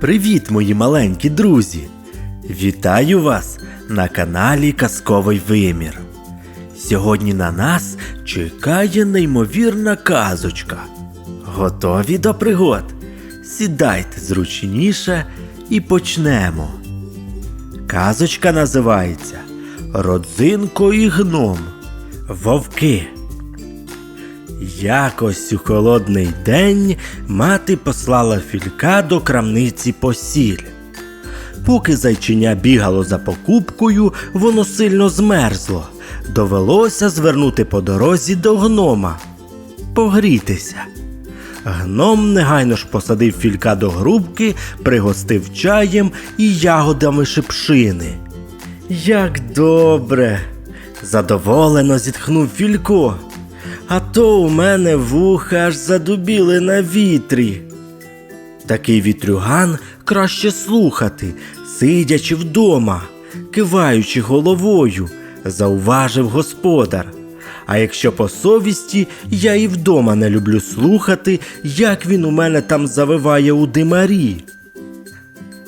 Привіт, мої маленькі друзі! Вітаю вас на каналі Казковий Вимір. Сьогодні на нас чекає неймовірна казочка. Готові до пригод? Сідайте зручніше і почнемо. Казочка називається Родзинко і гном. Вовки. Якось у холодний день мати послала філька до крамниці по сіль. Поки зайчиня бігало за покупкою, воно сильно змерзло. Довелося звернути по дорозі до гнома. Погрітися. Гном негайно ж посадив філька до грубки, пригостив чаєм і ягодами шипшини. Як добре! задоволено зітхнув Філько. А то у мене вуха аж задубіли на вітрі. Такий вітрюган краще слухати, сидячи вдома, киваючи головою, зауважив господар. А якщо по совісті, я і вдома не люблю слухати, як він у мене там завиває у димарі.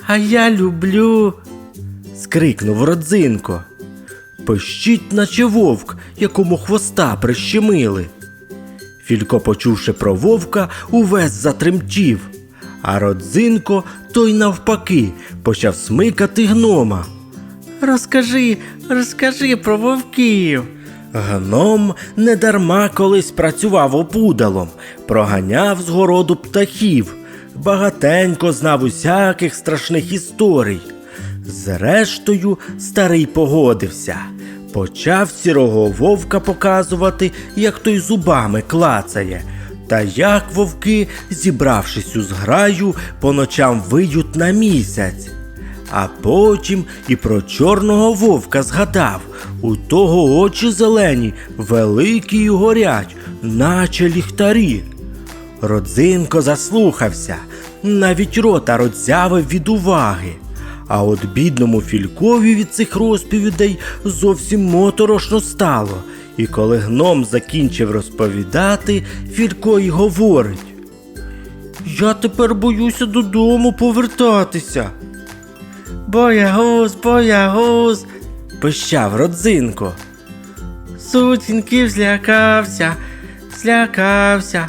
А я люблю. скрикнув родзинко. Пищить, наче вовк, якому хвоста прищемили. Філько, почувши про вовка, увесь затремтів, а родзинко той навпаки почав смикати гнома. Розкажи, розкажи про вовків. Гном недарма колись працював опудалом, проганяв з городу птахів, багатенько знав усяких страшних історій. Зрештою, старий погодився. Почав сірого вовка показувати, як той зубами клацає, та як вовки, зібравшись у зграю, по ночам виють на місяць. А потім і про чорного вовка згадав, у того очі зелені, великі й горять, наче ліхтарі. Родзинко заслухався, навіть рота роззявив від уваги. А от бідному Фількові від цих розповідей зовсім моторошно стало. І коли гном закінчив розповідати, Філько й говорить: Я тепер боюся додому повертатися. Боягуз, боягуз, пищав родзинко. Сутінків злякався, злякався.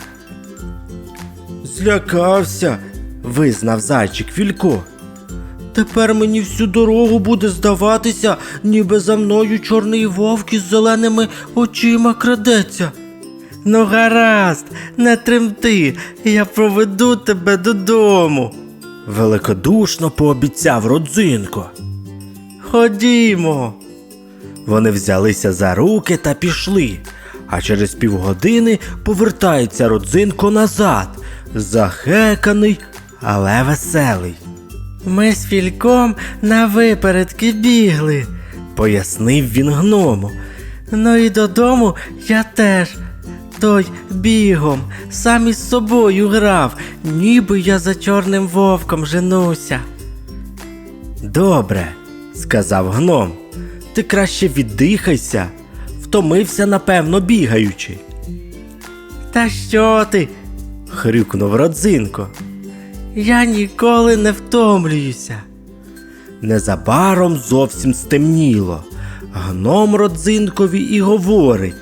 Злякався, визнав зайчик Філько. Тепер мені всю дорогу буде здаватися, ніби за мною чорний вовк із зеленими очима крадеться. Ну, гаразд, не тремти, я проведу тебе додому. Великодушно пообіцяв родзинко. Ходімо. Вони взялися за руки та пішли, а через півгодини повертається родзинко назад, захеканий, але веселий. Ми з фільком на випередки бігли, пояснив він гному. Ну і додому я теж. Той бігом, сам із собою грав, ніби я за чорним вовком женуся. Добре, сказав гном. Ти краще віддихайся, втомився, напевно, бігаючи. Та що ти? хрюкнув родзинко. Я ніколи не втомлююся. Незабаром зовсім стемніло. Гном родзинкові і говорить.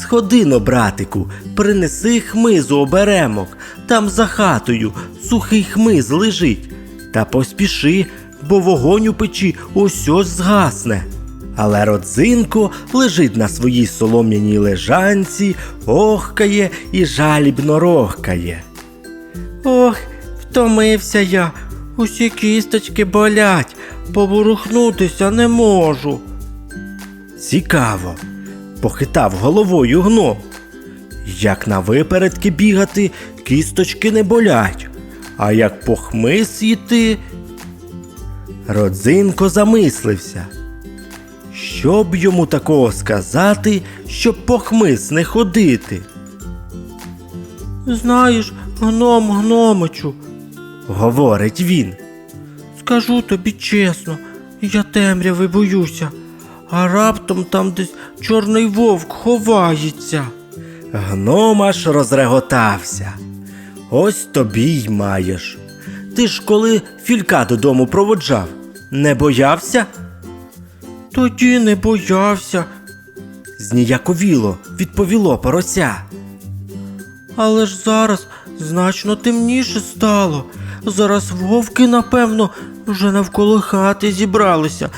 Сходино, братику, принеси хмизу оберемок, там за хатою сухий хмиз лежить. Та поспіши, бо вогонь у печі ось ось згасне. Але родзинко лежить на своїй солом'яній лежанці, охкає і жалібно рохкає. Ох, втомився я, усі кісточки болять, поворухнутися не можу. Цікаво, похитав головою гном. Як на випередки бігати, кісточки не болять, а як по хмиз йти. Родзинко замислився. Що б йому такого сказати, щоб по хмиз не ходити? Знаєш, гном гномичу, говорить він. Скажу тобі чесно, я темряви боюся, а раптом там десь чорний вовк ховається. Гном аж розреготався. Ось тобі й маєш. Ти ж коли філька додому проводжав, не боявся? Тоді не боявся. Зніяковіло, відповіло порося. Але ж зараз значно темніше стало. Зараз вовки, напевно, вже навколо хати зібралися.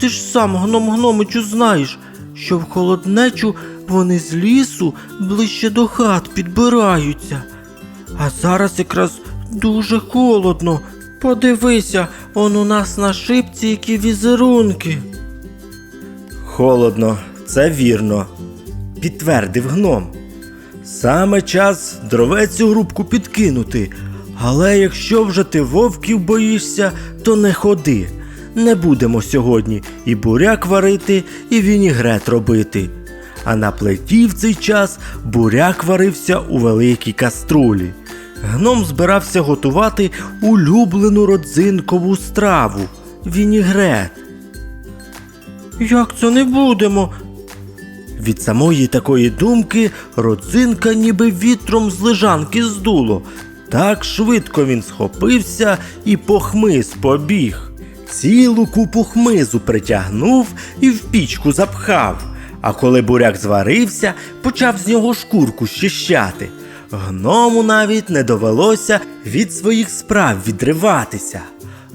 Ти ж сам гном гномичу знаєш, що в холоднечу вони з лісу ближче до хат підбираються. А зараз якраз дуже холодно. Подивися, он у нас на шипці які візерунки. Холодно, це вірно, підтвердив гном. Саме час дровець у грубку підкинути. Але якщо вже ти вовків боїшся, то не ходи. Не будемо сьогодні і буряк варити, і вінігрет робити. А на плиті в цей час буряк варився у великій каструлі. Гном збирався готувати улюблену родзинкову страву вінігрет. Як це не будемо? Від самої такої думки родзинка ніби вітром з лежанки здуло. Так швидко він схопився і по хмиз побіг. Цілу купу хмизу притягнув і в пічку запхав. А коли буряк зварився, почав з нього шкурку щищати. Гному навіть не довелося від своїх справ відриватися.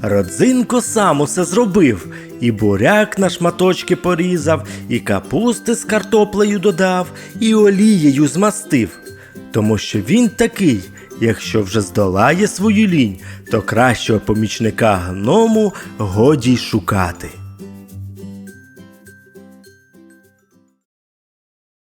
Родзинко сам усе зробив, і буряк на шматочки порізав, і капусти з картоплею додав, і олією змастив. Тому що він такий, якщо вже здолає свою лінь, то кращого помічника гному годі й шукати.